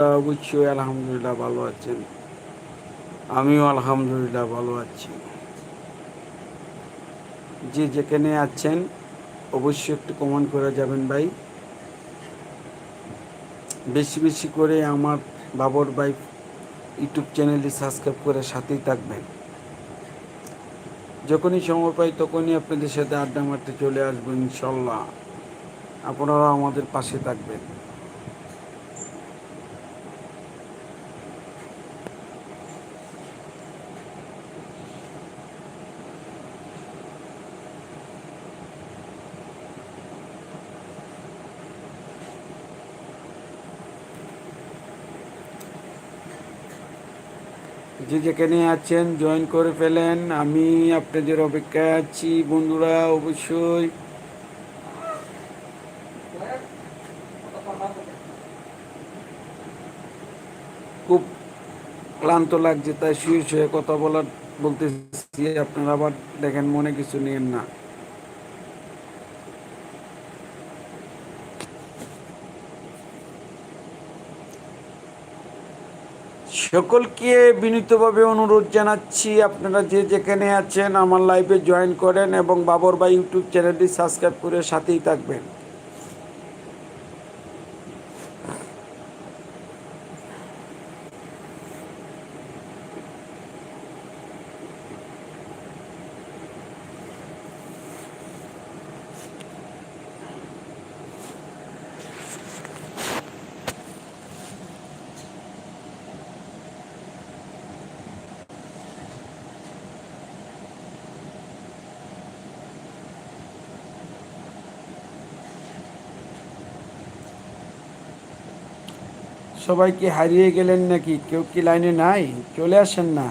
অবশ্যই আলহামদুলিল্লাহ ভালো আছেন। আমিও আলহামদুলিল্লাহ ভালো আছি। যে যেখানে আছেন, অবশ্যই একটু কমেন্ট করে যাবেন ভাই। বেশি বেশি করে আমার বাবর ভাই ইউটিউব চ্যানেলটি সাবস্ক্রাইব করে সাথেই থাকবেন। যখনই সময় পাই তখনই আপনাদের সাথে আড্ডা মারতে চলে আসব ইনশাল্লাহ। আপনারাও আমাদের পাশে থাকবেন। যে যেখানে আছেন জয়েন করে ফেলেন। আমি আপনাদের অপেক্ষায় আছি, বন্ধুরা, অবশ্যই। খুব ক্লান্ত লাগছে, তাই শুয়ে শুয়ে কথা বলার বলতেছি, আপনারা আবার দেখেন মনে কিছু নেন না। সকলকে বিনীতভাবে অনুরোধ জানাচ্ছি, আপনারা যে যেখানে আছেন আমার লাইভে জয়েন করেন এবং বাবর বা ইউটিউব চ্যানেলটি সাবস্ক্রাইব করে সাথেই থাকবেন। সবাই কি হারিয়ে গেলেন নাকি? কেউ কি লাইনে নাই? চলে আসেন না।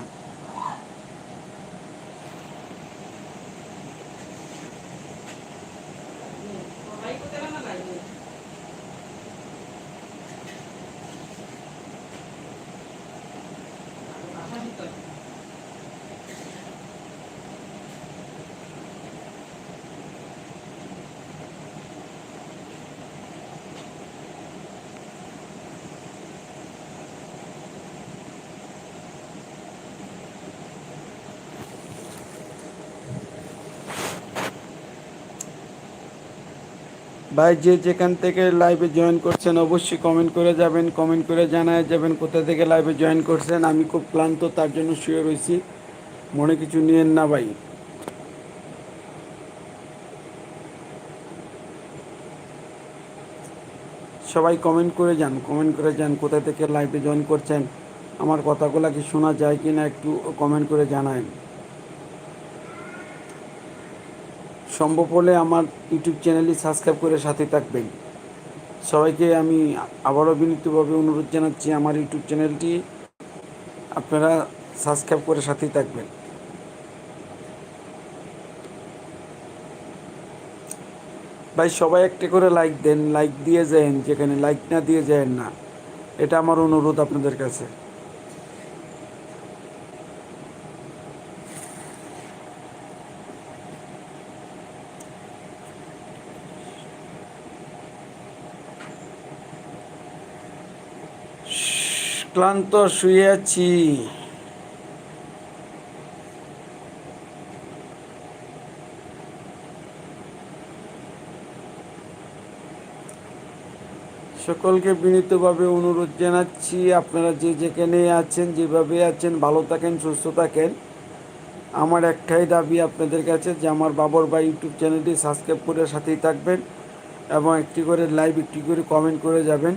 ভাই, যে যেখান থেকে লাইভে জয়েন করছেন, অবশ্যই কমেন্ট করে যাবেন। কমেন্ট করে জানায় যাবেন কোথা থেকে লাইভে জয়েন করছেন। আমি খুব ক্লান্ত, তার জন্য শুয়ে রয়েছি মনে কিছু নিয়েন না ভাই। সবাই কমেন্ট করে যান কমেন্ট করে যান কোথা থেকে লাইভে জয়েন করছেন। আমার কথাগুলো কি শোনা যায় কি না একটু কমেন্ট করে জানায় সম্ভব হলে আমার ইউটিউব চ্যানেলটি সাবস্ক্রাইব করে সাথে থাকবেন। সবাইকে আমি আবারও বিনীতভাবে অনুরোধ জানাচ্ছি আমার ইউটিউব চ্যানেলটি আপনারা সাবস্ক্রাইব করে সাথেই থাকবেন। ভাই, সবাই একটা করে লাইক দেন, লাইক দিয়ে যান যেখানে লাইক না দিয়ে যান না। এটা আমার অনুরোধ আপনাদের কাছে। ক্লান্ত শুয়ে আছি। সকলকে বিনীতভাবে অনুরোধ জানাচ্ছি, আপনারা যে যেখানে আছেন, যেভাবে আছেন, ভালো থাকেন, সুস্থ থাকেন। আমার একটাই দাবি আপনাদের কাছে যে আমার বাবর বা ইউটিউব চ্যানেলটি সাবস্ক্রাইব করে সাথেই থাকবেন এবং একটি করে লাইভ একটি করে কমেন্ট করে যাবেন।